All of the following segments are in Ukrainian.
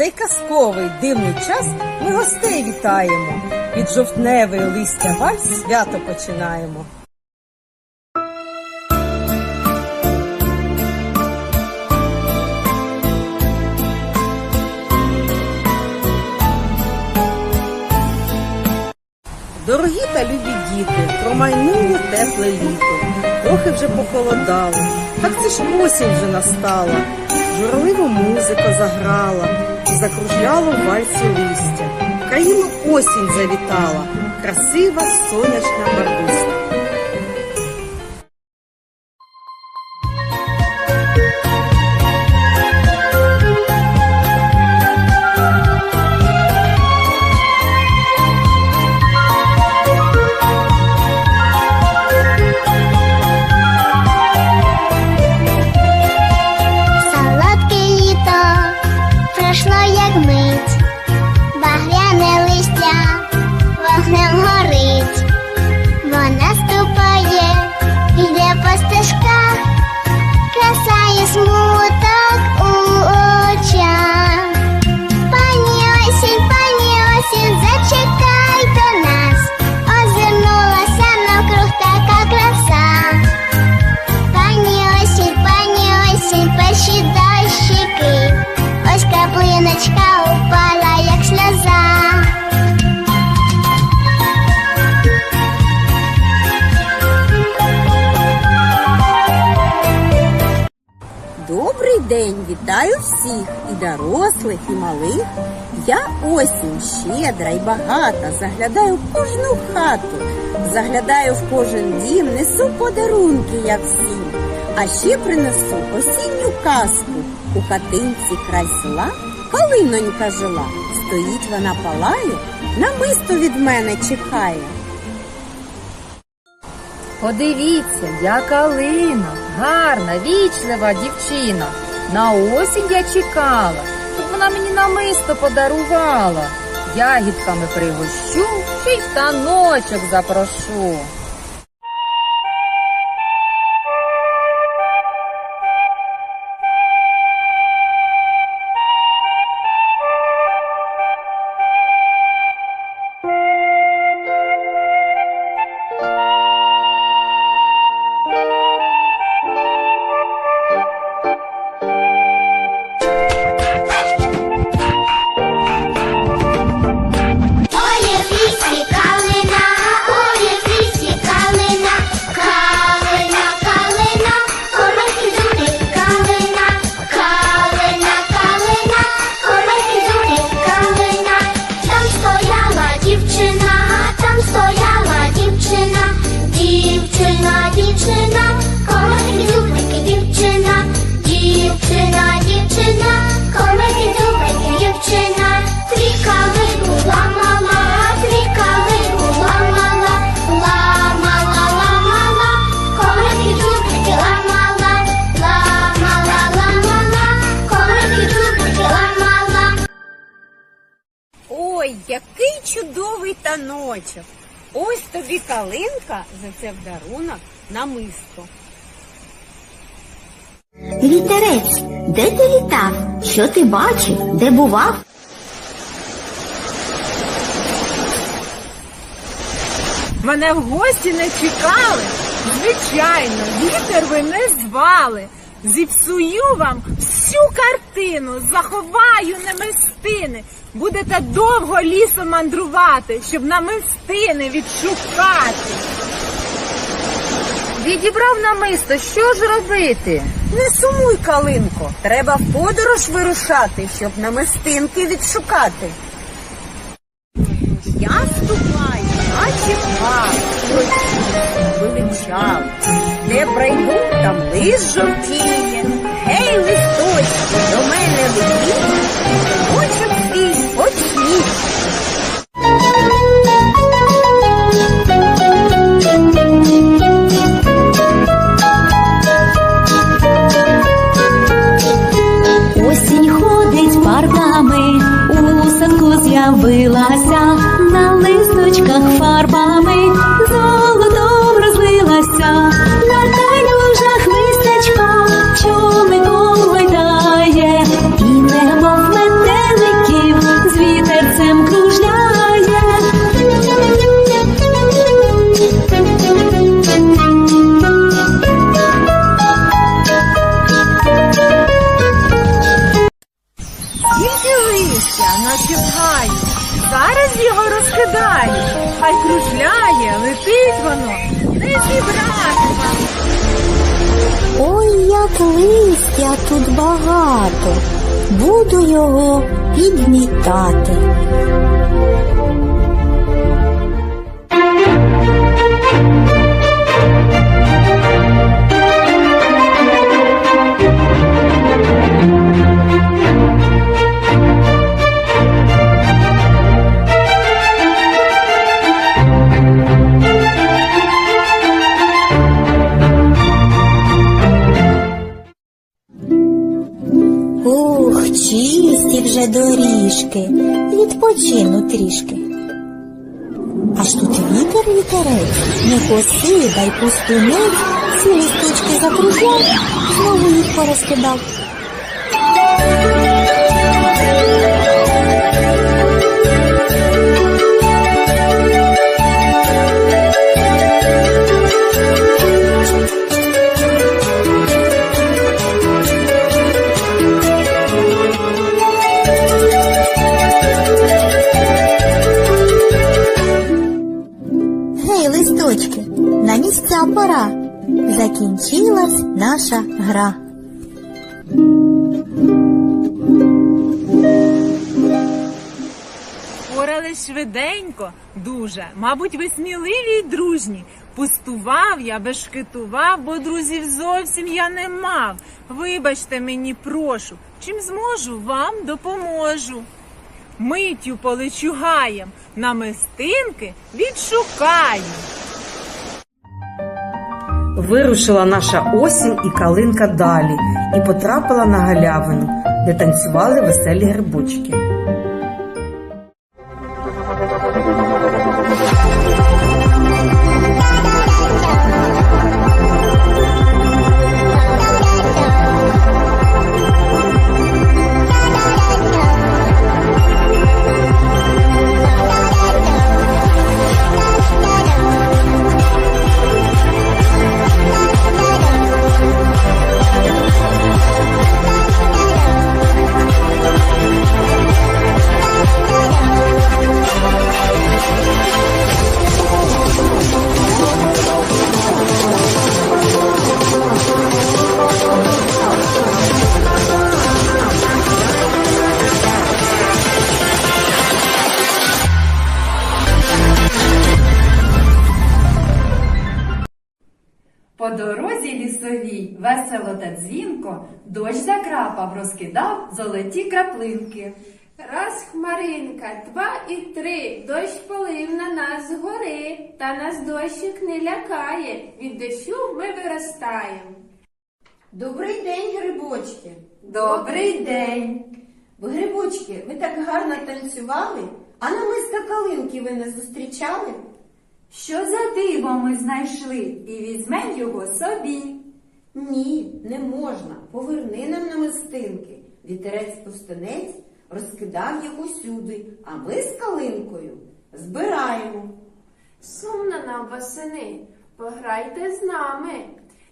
цей казковий дивний час ми гостей вітаємо. Під жовтневий листя вальс свято починаємо. Дорогі та любі діти, промайнуло тепле літо, трохи вже похолодало, так це ж осінь вже настала. Журливо музика заграла, закружляло в вальсі листя. Країну осінь завітала, красива сонячна барвиста. Вітаю всіх, і дорослих, і малих. Я осінь щедра і багата, заглядаю в кожну хату, заглядаю в кожен дім, несу подарунки я всім. А ще принесу осінню казку. У хатинці край села калинонька жила. Стоїть вона палає, намисто від мене чекає. Подивіться, я калина, гарна, вічлива дівчина. На осінь я чекала, щоб вона мені намисто подарувала. Ягідками пригощу, ще й в таночок запрошу. Дівчина, дівчина, комахи дівчина, дівчина, дівчина, комахи зубрики дівчина. Три калину ламала, три калину ламала, ламала, ламала, комахи зубрики ламала, ламала, ламала, комахи зубрики ламала. Ой, який чудовий таночок! Ось тобі калинка за це в дарунок намисто. Вітерець, де ти літав? Що ти бачив? Де бував? Мене в гості не чекали. Звичайно, вітер ви не звали. Зіпсую вам всю картину, заховаю намистини. Будете довго лісом мандрувати, щоб намистини відшукати. Відібрав намисто, що ж робити? Не сумуй, калинко, треба в подорож вирушати, щоб намистинки відшукати. Я ступаю, наче пар, величав, де пройду, там лис жовтіє. Гей, листочки, до мене летіть, очок свій почніть. З'явилася, на листочках фарбами, зараз його розкидаю, хай кружляє, летить воно, не зібрати вам. Ой, як листя тут багато. Буду його підмітати. Відпочину трішки. Аж тут вітер вітерець, не коси, дай пустунець, всі листочки закружляв, знову їх порозкидав. Закінчилась наша гра. Порались швиденько, дуже. Мабуть, ви сміливі й дружні. Пустував я, бешкетував, бо друзів зовсім я не мав. Вибачте мені, прошу, чим зможу, вам допоможу. Миттю полечу гаєм, намистинки відшукаю. Вирушила наша осінь і калинка далі, і потрапила на галявину, де танцювали веселі грибочки. Весело та дзвінко, дощ закрапав, розкидав золоті краплинки. Раз хмаринка, два і три, дощ полив на нас з гори, та нас дощик не лякає, від дощу ми виростаємо. Добрий день, грибочки. Добрий день! Ви грибочки, ви так гарно танцювали, а на намиста калинки ви не зустрічали? Що за диво ми знайшли і візьмем його собі. Ні, не можна. Поверни нам на мистинки. Вітерець пустинець розкидав їх усюди, а ми з калинкою збираємо. Сумно нам восени, пограйте з нами.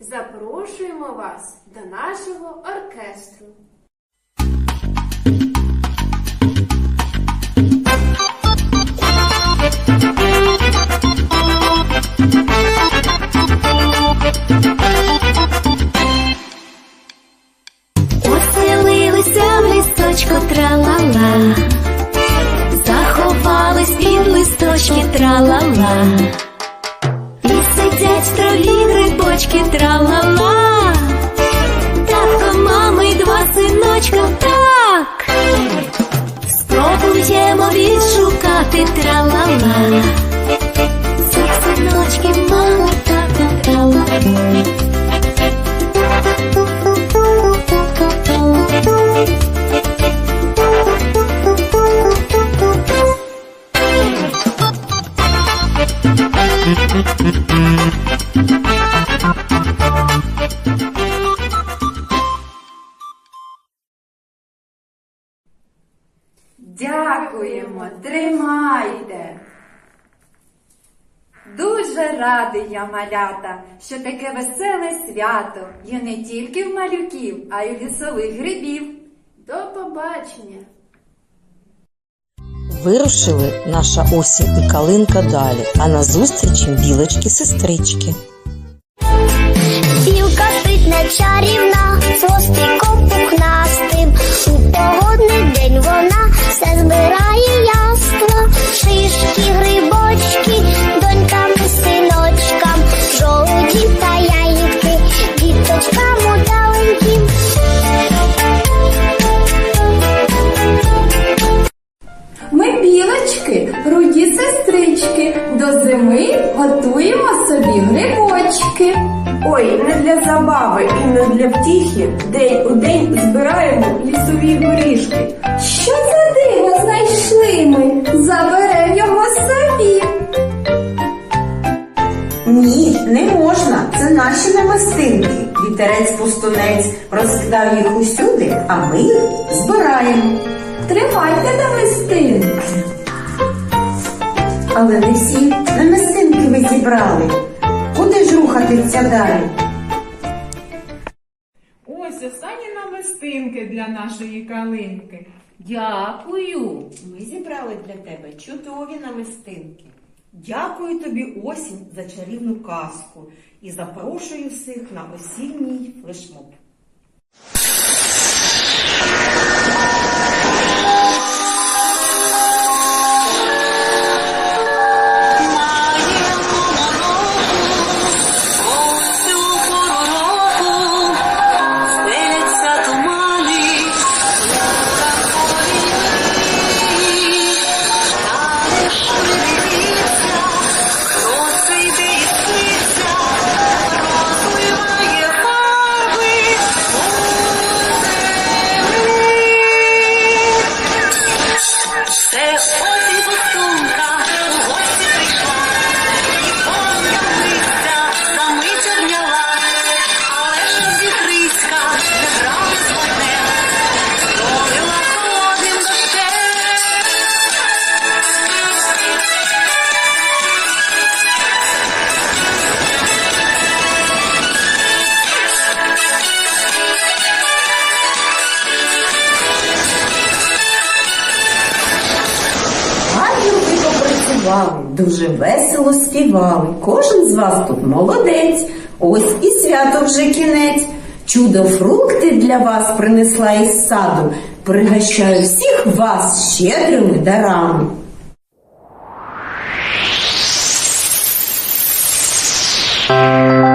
Запрошуємо вас до нашого оркестру. відшукати тра-ла-ла. Цих синочків мама, тата, тра-ла-ла. Дякуємо, тримайте. Дуже радий я, малята, що таке веселе свято є не тільки в малюків, а й у лісових грибів. До побачення! Вирушили наша осінь і калинка далі, а назустріч їм білочки-сестрички. Білка ситна чарівна, для забави і не для втіхи. День у день збираємо лісові горішки. Що за диво знайшли ми? Заберем його собі. Ні, не можна. Це наші намистинки. Вітерець пустунець розкидав їх усюди, а ми їх збираємо. Тримайте намистинки. Але не всі намистинки ви зібрали. Куди ж рухатися далі? Ось останні намистинки для нашої калинки. Дякую. Ми зібрали для тебе чудові намистинки. Дякую тобі, осінь, за чарівну казку і запрошую всіх на осінній флешмоб. Дуже весело співали. Кожен з вас тут молодець. Ось і свято вже кінець. Чудо фрукти для вас принесла із саду. Пригощаю всіх вас щедрими дарами. Ой,